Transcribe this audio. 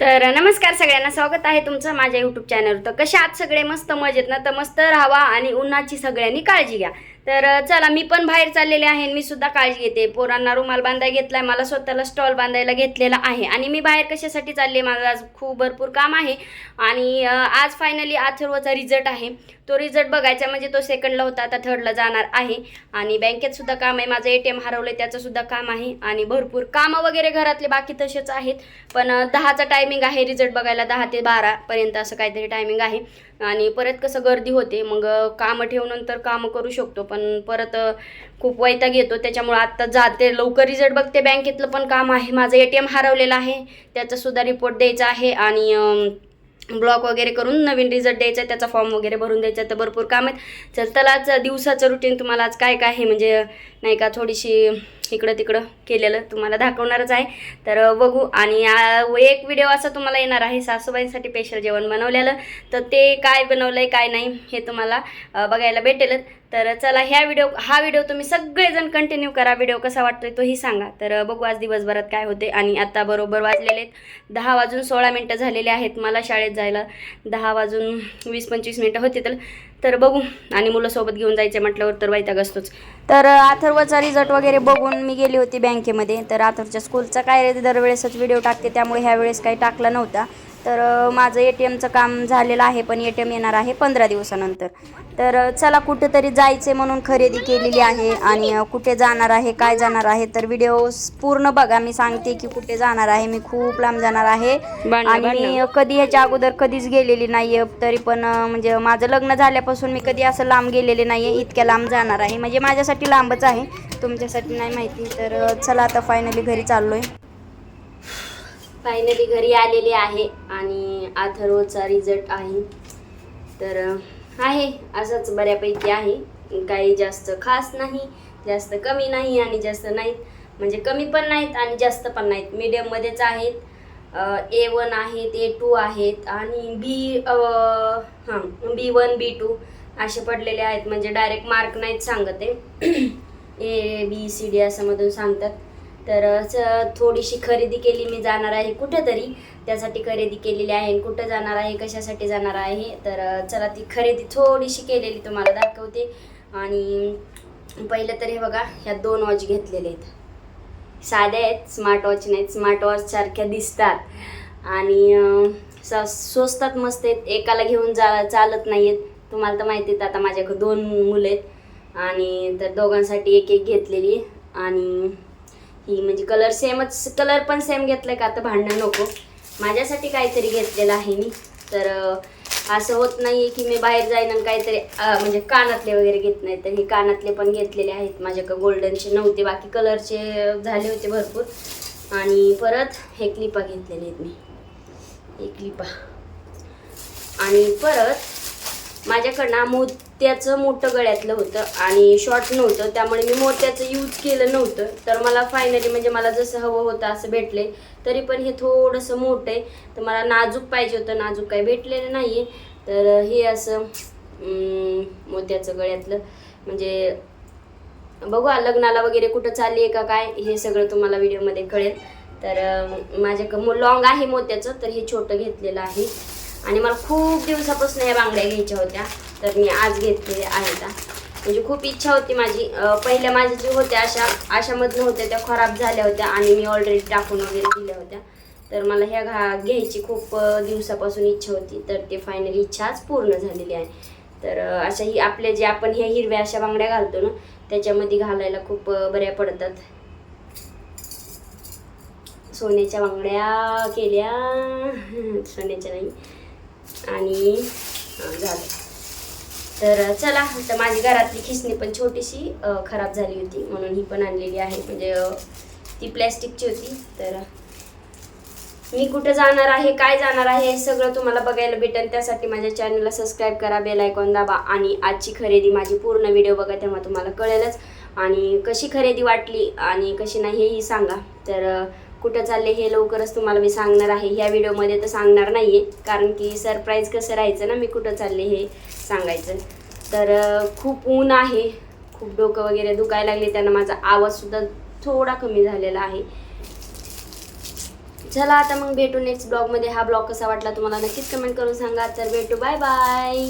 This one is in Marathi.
तर नमस्कार सगळ्यांना स्वागत आहे तुमचं माझ्या यूट्यूब चॅनलवर तर कशा आहात सगळे? मस्त मजेत ना? तर मस्त राहावा आणि उन्हाची सगळ्यांनी काळजी घ्या. तर चला मी पण बाहेर चाललेले आहे मी सुद्धा काळजी घेते. पोरांना रुमाल बांधायला घेतलाय मला स्वतःला स्टॉल बांधायला घेतलेला आहे. आणि मी बाहेर कशासाठी चालले माझं आज खूप भरपूर काम आहे. आणि आज फायनली अथर्वचा रिझल्ट आहे. तो रिझल्ट बघायचा म्हणजे तो सेकंडला होता आता थर्डला जाणार आहे. आणि बँकेत सुद्धा काम आहे माझं ए टी एम हरवलं आहे त्याचं सुद्धा काम आहे. आणि भरपूर कामं वगैरे घरातले बाकी तसेच आहेत. पण दहाचा टायमिंग आहे रिझल्ट बघायला दहा ते बारापर्यंत असं काहीतरी टायमिंग आहे. आणि परत कसं गर्दी होते मग कामं ठेवून तर कामं करू शकतो पण परत खूप वैताग येतो. त्याच्यामुळं आत्ता जाते लवकर रिझल्ट बघते बँकेतलं पण काम आहे. माझं ए टी एम हरवलेलं आहे. त्याचासुद्धा रिपोर्ट द्यायचा आहे आणि ब्लॉक वगैरे करून नवीन रिझल्ट द्यायचा आहे त्याचा फॉर्म वगैरे भरून द्यायचा तर भरपूर काम आहेत. चल तर आज दिवसाचं रुटीन तुम्हाला आज काय काय आहे? म्हणजे नाही का थोडीशी इकडं तिकडं केलेलं तुम्हाला दाखवणारच आहे. तर बघू. आणि एक व्हिडिओ असा तुम्हाला येणार आहे सासूबाईंसाठी स्पेशल जेवण बनवलेलं. तर ते काय बनवलं आहे काय नाही हे तुम्हाला बघायला भेटेलच. तर चला ह्या व्हिडिओ हा व्हिडिओ तुम्ही सगळेजण कंटिन्यू करा. व्हिडिओ कसा वाटतोय तोही सांगा. तर बघू आज दिवसभरात काय होते. आणि आता बरोबर वाजलेले दहा वाजून सोळा मिनटं झालेले आहेत मला शाळेत जायला. दहा वाजून वीस पंचवीस मिनटं होते तर तर बघू. आणि मुलं सोबत घेऊन जायचे म्हटल्यावर तर वैताग असतोच. तर अथर्वचा रिझल्ट वगैरे बघून मी गेली होती बँकेमध्ये तर अथर्वच्या स्कूलचा काय रे दरवेळेसच व्हिडिओ टाकते. त्यामुळे ह्या वेळेस काही टाकला नव्हता. तर माझं ए टी एमचं काम झालेलं आहे पण ए टी एम येणार आहे पंधरा दिवसानंतर. तर चला कुठेतरी जायचे म्हणून खरेदी केलेली आहे आणि कुठे जाणार आहे काय जाणार आहे तर व्हिडिओ पूर्ण बघा. मी सांगते की कुठे जाणार आहे. मी खूप लांब जाणार आहे. आणि मी कधी ह्याच्या अगोदर कधीच गेलेली नाही आहे तरी पण म्हणजे माझं लग्न झाल्यापासून मी कधी असं लांब गेलेले नाही आहे इतक्या लांब जाणार आहे. म्हणजे माझ्यासाठी लांबच आहे तुमच्यासाठी नाही माहिती. तर चला आता फायनली घरी चाललो आहे फायनली घरी आलेली आहे आणि आथर्वचा रिझल्ट आहे. तर आहे. असंच बऱ्यापैकी आहे. काही जास्त खास नाही जास्त कमी नाही आणि जास्त नाहीत. म्हणजे कमी पण नाहीत आणि जास्त पण नाहीत. मीडियममध्येच आहेत. ए वन आहेत ए टू आहेत आणि बी हां बी वन बी टू असे पडलेले आहेत. म्हणजे डायरेक्ट मार्क नाहीत सांगत. आहे ए बी सी डी असं मधून सांगतात. तर असं थोडीशी खरेदी केली मी जाणार आहे कुठेतरी. त्यासाठी खरेदी केलेली आहे कुठं जाणार आहे कशासाठी जाणार आहे तर चला ती खरेदी थोडीशी केलेली तुम्हाला दाखवते. आणि पहिलं तर हे बघा ह्या दोन वॉच घेतलेले आहेत. साध्या आहेत स्मार्ट वॉच नाहीत स्मार्ट वॉच सारख्या दिसतात. आणि स- स्वस्तात मस्त आहेत एकाला घेऊन जा चालत नाही आहेत तुम्हाला तर माहिती आहेत आता माझ्याकडे दोन मुलं आहेत. आणि तर दोघांसाठी एक एक घेतलेली आणि ही म्हणजे कलर सेमच कलर पण सेम घेतलाय का आता भांडणं नको. माझ्यासाठी काहीतरी घेतलेलं आहे मी. तर असं होत नाहीये की मी बाहेर जाईन आणि काहीतरी म्हणजे कानातले वगैरे घेत नाही तर हे कानातले पण घेतलेले आहेत. माझ्याकडे गोल्डनचे नव्हते बाकी कलरचे झाले होते भरपूर. आणि परत हे क्लिपा घेतलेले आहेत मी. हे क्लिपा आणि परत माझ्याकडनं त्याचं मोठं गळ्यातलं होतं आणि शॉर्ट नव्हतं. त्यामुळे मी मोत्याचं यूज केलं नव्हतं. तर मला फायनली म्हणजे मला जसं हवं होतं असं भेटले. तरी पण हे थोडंसं मोठं आहे. तर मला नाजूक पाहिजे होतं. नाजूक काही भेटलेलं नाही आहे तर हे असं मोत्याचं गळ्यातलं. म्हणजे बघू लग्नाला वगैरे कुठं चालली आहे का काय हे सगळं तुम्हाला व्हिडिओमध्ये कळेल. तर माझ्या क लॉंग आहे मोत्याचं. तर हे छोटं घेतलेलं आहे. आणि मला खूप दिवसापासून या बांगड्या घ्यायच्या होत्या. तर मी आज घेतलेले आहेत. म्हणजे खूप इच्छा होती माझी. पहिल्या माझ्या जी होत्या अशा अशामधनं होत्या त्या खराब झाल्या होत्या आणि मी ऑलरेडी टाकून वगैरे दिल्या होत्या. तर मला ह्या घा घ्यायची खूप दिवसापासून इच्छा होती. तर ते फायनली इच्छा आज पूर्ण झालेली आहे. तर अशा ही आपल्या जे आपण ह्या हिरव्या अशा बांगड्या घालतो ना त्याच्यामध्ये घालायला खूप बऱ्या पडतात. सोन्याच्या बांगड्या केल्या. सोन्याच्या नाही. आणि झालं. तर चला आता माझी घरातली खिसणी पण छोटीशी खराब झाली होती म्हणून ही पण आणलेली आहे. म्हणजे ती प्लॅस्टिकची होती. तर मी कुठं जाणार आहे काय जाणार आहे हे सगळं तुम्हाला बघायला भेटेल. त्यासाठी माझ्या चॅनलला सबस्क्राईब करा बेल आयकॉन दाबा आणि आजची खरेदी माझी पूर्ण व्हिडिओ बघा तेव्हा तुम्हाला कळेलच. आणि कशी खरेदी वाटली आणि कशी नाही हेही सांगा. तर कुठं चालले हे लवकरच तुम्हाला मी सांगणार आहे. ह्या व्हिडिओमध्ये तर सांगणार नाही आहे कारण की सरप्राईज कसं राहायचं ना मी कुठं चालले हे सांगायचं. तर खूप ऊन आहे. खूप डोकं वगैरे दुखायला लागले. त्यांना माझा आवाजसुद्धा थोडा कमी झालेला आहे. चला आता मग भेटू नेक्स्ट ब्लॉगमध्ये हा ब्लॉग कसा वाटला तुम्हाला नक्कीच कमेंट करून सांगा. तर भेटू. Bye bye